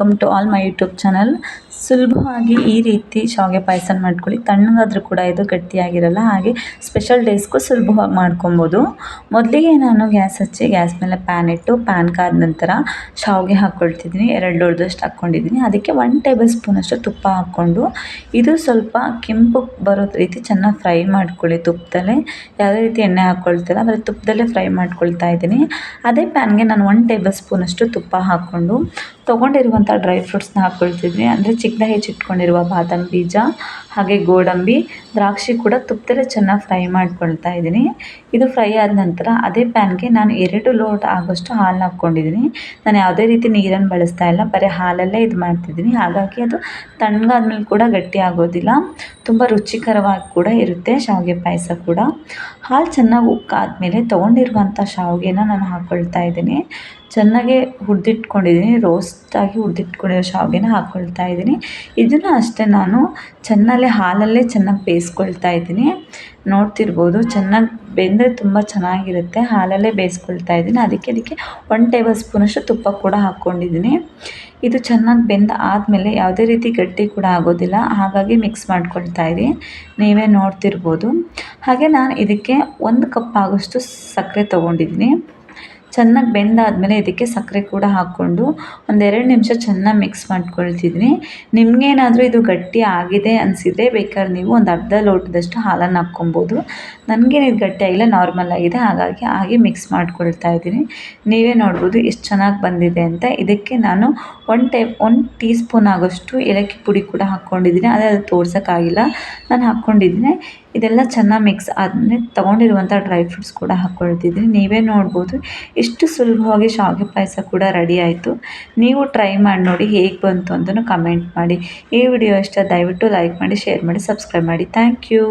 Welcome to all my YouTube channel. ಸುಲಭವಾಗಿ ಈ ರೀತಿ ಶಾವಿಗೆ ಪಾಯಸ ಮಾಡ್ಕೊಳ್ಳಿ. ತಣ್ಣಗಾದರೂ ಕೂಡ ಇದು ಗಟ್ಟಿಯಾಗಿರಲ್ಲ. ಹಾಗೆ ಸ್ಪೆಷಲ್ ಡೇಸ್ಗೂ ಸುಲಭವಾಗಿ ಮಾಡ್ಕೊಬೋದು. ಮೊದಲಿಗೆ ನಾನು ಗ್ಯಾಸ್ ಹಚ್ಚಿ ಗ್ಯಾಸ್ ಮೇಲೆ ಪ್ಯಾನ್ ಇಟ್ಟು ಪ್ಯಾನ್ ಕಾದ ನಂತರ ಶಾವಿಗೆ ಹಾಕ್ಕೊಳ್ತಿದ್ದೀನಿ. ಎರಡು ದೊಡ್ಡದಷ್ಟು ಹಾಕ್ಕೊಂಡಿದ್ದೀನಿ. ಅದಕ್ಕೆ ಒನ್ ಟೇಬಲ್ ಸ್ಪೂನಷ್ಟು ತುಪ್ಪ ಹಾಕ್ಕೊಂಡು, ಇದು ಸ್ವಲ್ಪ ಕೆಂಪು ಬರೋ ರೀತಿ ಚೆನ್ನಾಗಿ ಫ್ರೈ ಮಾಡ್ಕೊಳ್ಳಿ ತುಪ್ಪದಲ್ಲೇ. ಯಾವುದೇ ರೀತಿ ಎಣ್ಣೆ ಹಾಕ್ಕೊಳ್ತಿಲ್ಲ, ಬರೀ ತುಪ್ಪದಲ್ಲೇ ಫ್ರೈ ಮಾಡ್ಕೊಳ್ತಾ ಇದ್ದೀನಿ. ಅದೇ ಪ್ಯಾನ್ಗೆ ನಾನು ಒನ್ ಟೇಬಲ್ ಸ್ಪೂನಷ್ಟು ತುಪ್ಪ ಹಾಕ್ಕೊಂಡು ತೊಗೊಂಡಿರುವಂಥ ಡ್ರೈ ಫ್ರೂಟ್ಸ್ನ ಹಾಕ್ಕೊಳ್ತಿದ್ವಿ ಅಂದರೆ ಚಿಕ್ಕದಾಗಿ ಹೆಚ್ಚಿಟ್ಕೊಂಡಿರುವ ಬಾದಾಮಿ ಬೀಜ, ಹಾಗೆ ಗೋಡಂಬಿ, ದ್ರಾಕ್ಷಿ ಕೂಡ ತುಪ್ಪದಲ್ಲೇ ಚೆನ್ನಾಗಿ ಫ್ರೈ ಮಾಡ್ಕೊಳ್ತಾ ಇದ್ದೀನಿ. ಇದು ಫ್ರೈ ಆದ ನಂತರ ಅದೇ ಪ್ಯಾನ್ಗೆ ನಾನು ಎರಡು ಲೋಟ ಆಗೋಷ್ಟು ಹಾಲನ್ನ ಹಾಕ್ಕೊಂಡಿದ್ದೀನಿ. ನಾನು ಯಾವುದೇ ರೀತಿ ನೀರನ್ನು ಬಳಸ್ತಾ ಇಲ್ಲ, ಬರೀ ಹಾಲಲ್ಲೇ ಇದು ಮಾಡ್ತಿದ್ದೀನಿ. ಹಾಗಾಗಿ ಅದು ತಣ್ಣಗಾದ್ಮೇಲೆ ಕೂಡ ಗಟ್ಟಿ ಆಗೋದಿಲ್ಲ. ತುಂಬ ರುಚಿಕರವಾಗಿ ಕೂಡ ಇರುತ್ತೆ ಶಾವಿಗೆ ಪಾಯಸ ಕೂಡ. ಹಾಲು ಚೆನ್ನಾಗಿ ಉಕ್ಕಾದ ಮೇಲೆ ತೊಗೊಂಡಿರುವಂಥ ಶಾವಿಗೆನ ನಾನು ಹಾಕ್ಕೊಳ್ತಾ ಇದ್ದೀನಿ. ಚೆನ್ನಾಗಿ ಹುರಿದಿಟ್ಕೊಂಡಿದ್ದೀನಿ ರೋಸ್ಟಾಗಿ ಹುರಿದಿಟ್ಕೊಂಡಿರೋ ಶಾವಿಗೆನ ಹಾಕ್ಕೊಳ್ತಾ ಇದ್ದೀನಿ. ಇದನ್ನು ಅಷ್ಟೇ ನಾನು ಚೆನ್ನಾಗಿ ಹಾಲಲ್ಲೇ ಚೆನ್ನಾಗಿ ಬೇಯಿಸ್ಕೊಳ್ತಾ ಇದ್ದೀನಿ. ನೋಡ್ತಿರ್ಬೋದು ಚೆನ್ನಾಗಿ ಬೆಂದರೆ ತುಂಬ ಚೆನ್ನಾಗಿರುತ್ತೆ. ಹಾಲಲ್ಲೇ ಬೇಯಿಸ್ಕೊಳ್ತಾ ಇದ್ದೀನಿ. ಅದಕ್ಕೆ ಅದಕ್ಕೆ ಒನ್ ಟೇಬಲ್ ಸ್ಪೂನಷ್ಟು ತುಪ್ಪ ಕೂಡ ಹಾಕ್ಕೊಂಡಿದ್ದೀನಿ. ಇದು ಚೆನ್ನಾಗಿ ಬೆಂದ ಆದಮೇಲೆ ಯಾವುದೇ ರೀತಿ ಗಟ್ಟಿ ಕೂಡ ಆಗೋದಿಲ್ಲ. ಹಾಗಾಗಿ ಮಿಕ್ಸ್ ಮಾಡ್ಕೊಳ್ತಾ ಇರಿ. ನೀವೇ ನೋಡ್ತಿರ್ಬೋದು. ಹಾಗೆ ನಾನು ಇದಕ್ಕೆ ಒಂದು ಕಪ್ ಆಗೋಷ್ಟು ಸಕ್ಕರೆ ತೊಗೊಂಡಿದ್ದೀನಿ. ಚೆನ್ನಾಗಿ ಬೆಂದಾದಮೇಲೆ ಇದಕ್ಕೆ ಸಕ್ಕರೆ ಕೂಡ ಹಾಕ್ಕೊಂಡು ಒಂದೆರಡು ನಿಮಿಷ ಚೆನ್ನಾಗಿ ಮಿಕ್ಸ್ ಮಾಡ್ಕೊಳ್ತಿದ್ದೀನಿ ನಿಮಗೇನಾದರೂ ಇದು ಗಟ್ಟಿ ಆಗಿದೆ ಅನಿಸಿದ್ರೆ ಬೇಕಾದ್ರೆ ನೀವು ಒಂದು ಅರ್ಧ ಲೋಟದಷ್ಟು ಹಾಲನ್ನು ಹಾಕ್ಕೊಬೋದು. ನನಗೇನು ಇದು ಗಟ್ಟಿ ಆಗಿಲ್ಲ, ನಾರ್ಮಲ್ ಆಗಿದೆ. ಹಾಗಾಗಿ ಹಾಗೆ ಮಿಕ್ಸ್ ಮಾಡ್ಕೊಳ್ತಾ ಇದ್ದೀನಿ. ನೀವೇ ನೋಡ್ಬೋದು ಎಷ್ಟು ಚೆನ್ನಾಗಿ ಬಂದಿದೆ ಅಂತ. ಇದಕ್ಕೆ ನಾನು one to one teaspoon ಆಗೋಷ್ಟು ಏಲಕ್ಕಿ ಪುಡಿ ಕೂಡ ಹಾಕ್ಕೊಂಡಿದ್ದೀನಿ. ಆದರೆ ಅದು ತೋರ್ಸೋಕ್ಕಾಗಿಲ್ಲ. ನಾನು ಹಾಕ್ಕೊಂಡಿದ್ದೀನಿ. ಇದೆಲ್ಲ ಚೆನ್ನಾಗಿ ಮಿಕ್ಸ್ ಆದಮೇಲೆ ತೊಗೊಂಡಿರುವಂಥ ಡ್ರೈ ಫ್ರೂಟ್ಸ್ ಕೂಡ ಹಾಕ್ಕೊಳ್ತಿದ್ದೀನಿ. ನೀವೇ ನೋಡ್ಬೋದು. ಎಷ್ಟು ಸುಲಭವಾಗಿ ಶಾವಿಗೆ ಪಾಯಸ ಕೂಡ ರೆಡಿ ಆಯಿತು. ನೀವು ಟ್ರೈ ಮಾಡಿ ನೋಡಿ ಹೇಗೆ ಬಂತು ಅಂತಲೂ ಕಮೆಂಟ್ ಮಾಡಿ. ಈ ವಿಡಿಯೋ ಇಷ್ಟ, ದಯವಿಟ್ಟು ಲೈಕ್ ಮಾಡಿ ಶೇರ್ ಮಾಡಿ ಸಬ್ಸ್ಕ್ರೈಬ್ ಮಾಡಿ. Thank you